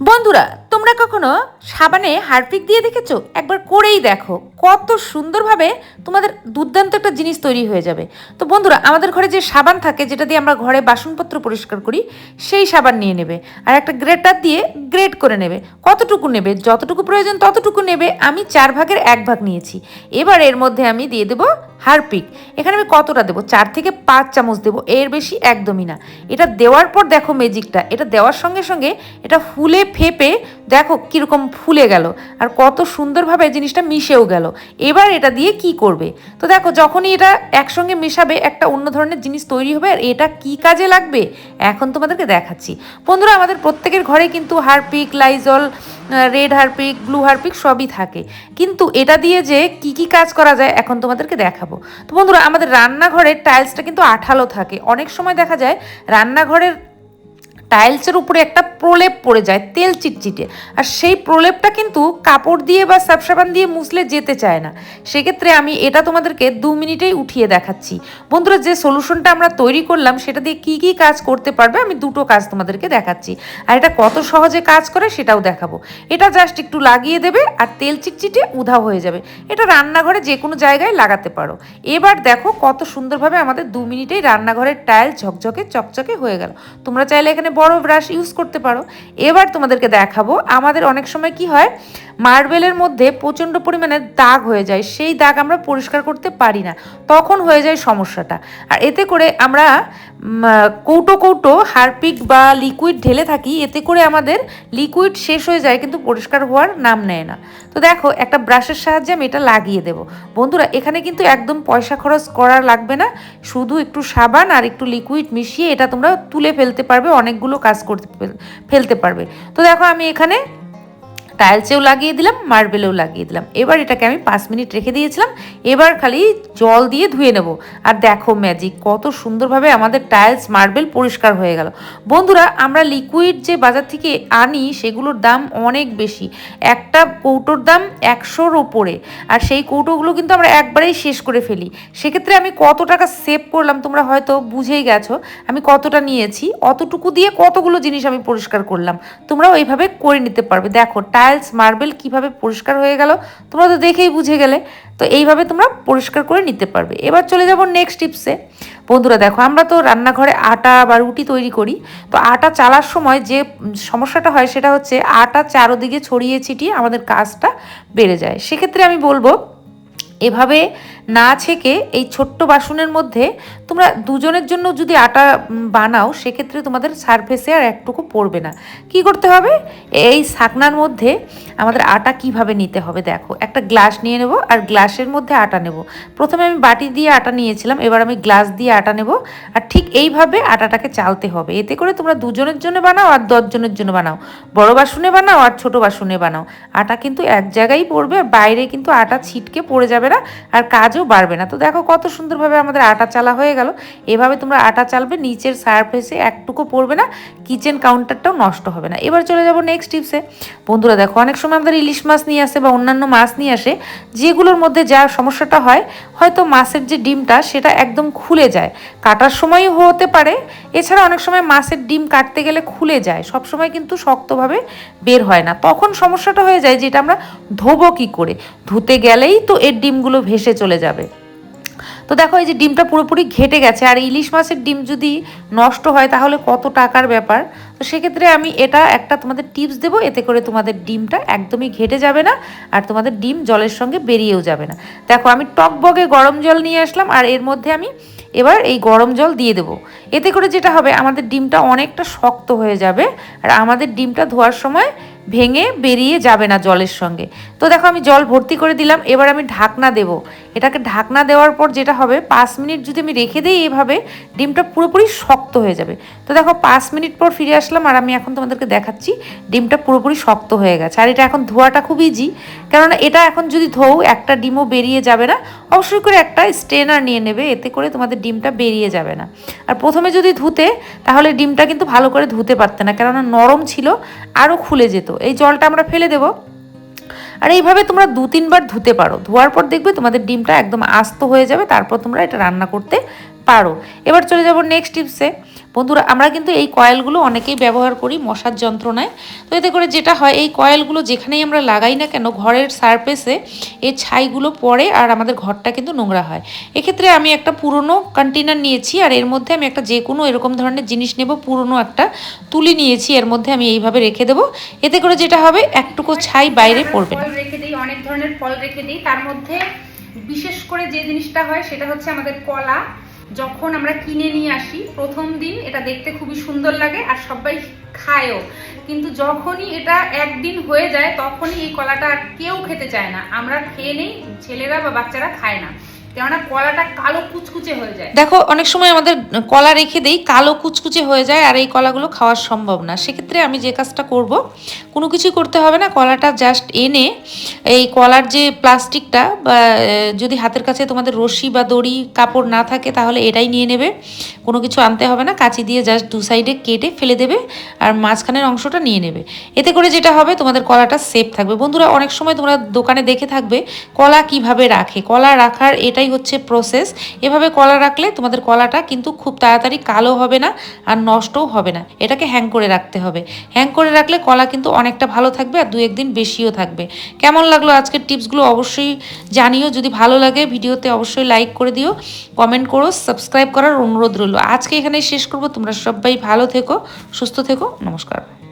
বন্ধুরা তোমরা কখনো সাবানে হারপিক দিয়ে দেখেছ? একবার করেই দেখো। কত সুন্দরভাবে তোমাদের দুর্দান্ত একটা জিনিস তৈরি হয়ে যাবে। তো বন্ধুরা, আমাদের ঘরে যে সাবান থাকে, যেটা দিয়ে আমরা ঘরে বাসনপত্র পরিষ্কার করি, সেই সাবান নিয়ে নেবে। আর একটা গ্রেটার দিয়ে গ্রেট করে নেবে। কতটুকু নেবে, যতটুকু প্রয়োজন ততটুকু নেবে, আমি চার ভাগের এক ভাগ নিয়েছি। এবার এর মধ্যে আমি দিয়ে দেবো হারপিক। এখানে আমি কতটা দেবো? চার থেকে পাঁচ চামচ দেবো। এর বেশি একদমই না। এটা দেওয়ার পর দেখো ম্যাজিকটা এটা দেওয়ার সঙ্গে সঙ্গে এটা ফুলে ফেপে দেখো কীরকম ফুলে গেল আর কত সুন্দরভাবে জিনিসটা মিশেও গেল। এবার এটা দিয়ে কি করবে? তো দেখো যখনই এটা একসঙ্গে মেশাবে, একটা অন্য ধরনের জিনিস তৈরি হবে আর এটা কি কাজে লাগবে? এখন তোমাদেরকে দেখাচ্ছি। বন্ধুরা, আমাদের প্রত্যেকের ঘরে কিন্তু Harpic, Lysol red Harpic, blue Harpic সবই থাকে। কিন্তু এটা দিয়ে যে কি কি কাজ করা যায় এখন তোমাদেরকে দেখাবো। তো বন্ধুরা, আমাদের রান্নাঘরের টাইলসটা কিন্তু আঠালো থাকে। অনেক সময় দেখা যায় রান্নাঘরের টাইলসের উপরে একটা প্রলেপ পড়ে যায়, তেল চিটচিটে। আর সেই প্রলেপটা কিন্তু কাপড় দিয়ে বা সাবসাবান দিয়ে মুছলে যেতে চায় না। সেক্ষেত্রে আমি এটা তোমাদেরকে দু মিনিটেই উঠিয়ে দেখাচ্ছি। বন্ধুরা, যে সলিউশনটা আমরা তৈরি করলাম, সেটা দিয়ে কি কি কাজ করতে পারবে, আমি দুটো কাজ তোমাদেরকে দেখাচ্ছি। আর এটা কত সহজে কাজ করে সেটাও দেখাবো। এটা জাস্ট একটু লাগিয়ে দেবে, আর তেল চিটচিটে উধাও হয়ে যাবে। এটা রান্নাঘরে যে কোনো জায়গায় লাগাতে পারো। এবার দেখো কত সুন্দরভাবে আমাদের দু মিনিটেই রান্নাঘরের টাইল ঝকঝকে, চকচকে হয়ে গেল। তোমরা চাইলে এখানে বড় ব্রাশ ইউজ করতে পারো। এবার তোমাদেরকে দেখাবো আমাদের অনেক সময় কি হয় মার্বেলের মধ্যে প্রচণ্ড পরিমাণে দাগ হয়ে যায়, সেই দাগ আমরা পরিষ্কার করতে পারি না। তখন হয়ে যায় সমস্যাটা। আর এতে করে আমরা কৌটো কৌটো হারপিক বা লিকুইড ঢেলে থাকি, এতে করে আমাদের লিকুইড শেষ হয়ে যায়, কিন্তু পরিষ্কার হওয়ার নাম নেয় না। তো দেখো, একটা ব্রাশের সাহায্যে আমি এটা লাগিয়ে দেবো। বন্ধুরা, এখানে কিন্তু একদম পয়সা খরচ করা লাগবে না। শুধু একটু সাবান আর একটু লিকুইড মিশিয়ে এটা তোমরা তুলে ফেলতে পারবে, অনেকগুলো কাজ করতে ফেলতে পারবে। তো দেখো, আমি এখানে টাইলসেও লাগিয়ে দিলাম মার্বেলেও লাগিয়ে দিলাম। এবার এটাকে আমি পাঁচ মিনিট রেখে দিয়েছিলাম, এবার খালি জল দিয়ে ধুয়ে নেব। আর দেখো ম্যাজিক কত সুন্দরভাবে আমাদের টাইলস মার্বেল পরিষ্কার হয়ে গেল। বন্ধুরা, আমরা লিকুইড যে বাজার থেকে আনি, সেগুলোর দাম অনেক বেশি। একটা কৌটোর দাম একশোর ওপরে। আর সেই কৌটোগুলো কিন্তু আমরা একবারেই শেষ করে ফেলি। সেক্ষেত্রে আমি কত টাকা সেভ করলাম, তোমরা হয়তো বুঝেই গেছো। আমি কতটা নিয়েছি, অতটুকু দিয়ে কতগুলো জিনিস আমি পরিষ্কার করলাম। তোমরাও এইভাবে করে নিতে পারবে। দেখো টাইলস মার্বেল কীভাবে পরিষ্কার হয়ে গেল, তোমরা তো দেখেই বুঝে গেলে। তো এইভাবে তোমরা পরিষ্কার করে নিতে পারবে। এবার চলে যাব নেক্সট টিপসে বন্ধুরা দেখো, আমরা তো রান্নাঘরে আটা বা রুটি তৈরি করি। তো আটা চালার সময় যে সমস্যাটা হয় সেটা হচ্ছে আটা চারোদিকে ছড়িয়ে ছিটিয়ে আমাদের কাজটা বেড়ে যায়। সেক্ষেত্রে আমি বলব এভাবে না ছেঁকে এই ছোট্ট বাসনের মধ্যে তোমরা দুজনের জন্য যদি আটা বানাও, সেক্ষেত্রে তোমাদের সারফেসে আর একটুকু পড়বে না। কি করতে হবে? এই ছাকনার মধ্যে আমাদের আটা কীভাবে নিতে হবে দেখো। একটা গ্লাস নিয়ে নেব আর গ্লাসের মধ্যে আটা নেব। প্রথমে আমি বাটি দিয়ে আটা নিয়েছিলাম, এবার আমি গ্লাস দিয়ে আটা নেব। আর ঠিক এইভাবে আটাটাকে চালতে হবে। এতে করে তোমরা দুজনের জন্য বানাও আর দশজনের জন্য বানাও। বড় বাসনে বানাও আর ছোট বাসনে বানাও। আটা কিন্তু এক জায়গায় পড়বে আর বাইরে কিন্তু আটা ছিটকে পড়ে যাবে না আর কাজও বাড়বে না। তো দেখো কত সুন্দরভাবে আমাদের আটা চালা হয়ে গেল। এভাবে তোমরা আটা চালবে, নিচের সারফেসে একটুকু পড়বে না কিচেন কাউন্টারটাও নষ্ট হবে না। এবার চলে যাব নেক্সট টিপসে বন্ধুরা দেখো, অনেক সময় আমাদের ইলিশ মাছ নিয়ে আসে বা অন্যান্য মাছ নিয়ে আসে, যেগুলোর মধ্যে যা সমস্যাটা হয়, হয়তো মাছের যে ডিমটা সেটা একদম খুলে যায়। কাটার সময়ও হতে পারে, এছাড়া অনেক সময় মাছের ডিম কাটতে গেলে খুলে যায়, সব সময় কিন্তু শক্তভাবে বের হয় না। তখন সমস্যাটা হয়ে যায় যেটা আমরা ধোবো কী করে? ধুতে গেলেই তো এর ডিমগুলো ভেসে চলে যাবে। তো দেখো এই যে ডিমটা পুরোপুরি ঘেটে গেছে, আর ইলিশ মাছের ডিম যদি নষ্ট হয় তাহলে কত টাকার ব্যাপার? তো সেক্ষেত্রে আমি এটা একটা তোমাদের টিপস দেবো, এতে করে তোমাদের ডিমটা একদমই ঘেটে যাবে না, আর তোমাদের ডিম জলের সঙ্গে বেরিয়েও যাবে না। দেখো আমি টকবগে গরম জল নিয়ে আসলাম, আর এর মধ্যে আমি এবার এই গরম জল দিয়ে দেবো। এতে করে যেটা হবে, আমাদের ডিমটা অনেকটা শক্ত হয়ে যাবে, আর আমাদের ডিমটা ধোয়ার সময় ভেঙে বেরিয়ে যাবে না জলের সঙ্গে। তো দেখো আমি জল ভর্তি করে দিলাম, এবার আমি ঢাকনা দেব। এটাকে ঢাকনা দেওয়ার পর যেটা হবে, পাঁচ মিনিট যদি আমি রেখে দিই এভাবে, ডিমটা পুরোপুরি শক্ত হয়ে যাবে। তো দেখো পাঁচ মিনিট পর ফিরে আসলাম আর আমি এখন তোমাদেরকে দেখাচ্ছি, ডিমটা পুরোপুরি শক্ত হয়ে গেছে। আর এটা এখন ধোয়াটা খুব ইজি কেননা এটা এখন যদি ধোও, একটা ডিমও বেরিয়ে যাবে না। অবশ্যই করে একটা স্ট্রেনার নিয়ে নেবে, এতে করে তোমাদের ডিমটা বেরিয়ে যাবে না। আর প্রথমে যদি ধুতে, তাহলে ডিমটা কিন্তু ভালো করে ধুতে পারতে না, কেননা নরম ছিল, আরও খুলে যেত। এই জলটা আমরা ফেলে দেবো। আর এইভাবে তোমরা দু তিনবার ধুতে পারো। ধোয়ার পর দেখবে তোমাদের ডিমটা একদম আস্ত হয়ে যাবে, তারপর তোমরা এটা রান্না করতে পারো। এবার চলে যাব নেক্সট টিপসে বন্ধুরা, আমরা কিন্তু এই কয়েলগুলো অনেকেই ব্যবহার করি মশার যন্ত্রণায়। তো এতে করে যেটা হয়, এই কয়েলগুলো যেখানেই আমরা লাগাই না কেন, ঘরের সারফেসে এই ছাইগুলো পড়ে আর আমাদের ঘরটা কিন্তু নোংরা হয়। এক্ষেত্রে আমি একটা পুরনো কন্টেনার নিয়েছি আর এর মধ্যে আমি একটা যে কোনো এরকম ধরনের জিনিস নেব, পুরনো একটা তুলি নিয়েছি, এর মধ্যে আমি এইভাবে রেখে দেবো। এতে করে যেটা হবে, একটুকু ছাই বাইরে পড়বে না। রেখে দিই, অনেক ধরনের ফল রেখে দিই। তার মধ্যে বিশেষ করে যে জিনিসটা হয় সেটা হচ্ছে আমাদের কলা। যখন আমরা কিনে নিয়ে আসি, প্রথম দিন এটা দেখতে খুবই সুন্দর লাগে আর সবাই খায়ও। কিন্তু যখনই এটা একদিন হয়ে যায়, তখনই এই কলাটা আর কেউ খেতে চায় না। আমরা খেয়ে নেই, ছেলেরা বা বাচ্চারা খায় না। কেননা কলাটা কালো কুচকুচে হয়ে যায়। দেখো, অনেক সময় আমাদের কলা রেখে দেই, কালো কুচকুচে হয়ে যায় আর এই কলাগুলো খাওয়া সম্ভব না। সেক্ষেত্রে আমি যে কাজটা করব, কোনো কিছুই করতে হবে না, কলাটা জাস্ট এনে এই কলার যে প্লাস্টিকটা বা যদি হাতের কাছে তোমাদের রশি বা দড়ি, কাপড় না থাকে তাহলে এটাই নিয়ে নেবে। কোনো কিছু আনতে হবে না, কাঁচি দিয়ে জাস্ট দু সাইডে কেটে ফেলে দেবে আর মাঝখানের অংশটা নিয়ে নেবে। এতে করে যেটা হবে, তোমাদের কলাটা সেফ থাকবে। বন্ধুরা, অনেক সময় তোমরা দোকানে দেখে থাকবে, কলা কীভাবে রাখে? কলা রাখার এটাই হচ্ছে প্রসেস এভাবে কলা রাখলে তোমাদের কলাটা কিন্তু খুব তাড়াতাড়ি কালো হবে না আর নষ্টও হবে না। এটাকে হ্যাং করে রাখতে হবে। হ্যাং করে রাখলে কলা কিন্তু অনেকটা ভালো থাকবে আর দু একদিন বেশিও থাকবে। কেমন লাগল আজকের টিপসগুলো অবশ্যই জানিও। যদি ভালো লাগে ভিডিওতে অবশ্যই লাইক করে দিও। কমেন্ট করো সাবস্ক্রাইব করার অনুরোধ রইল। আজকে এখানে শেষ করব। তোমরা সবাই ভালো থেকো, সুস্থ থেকো। নমস্কার।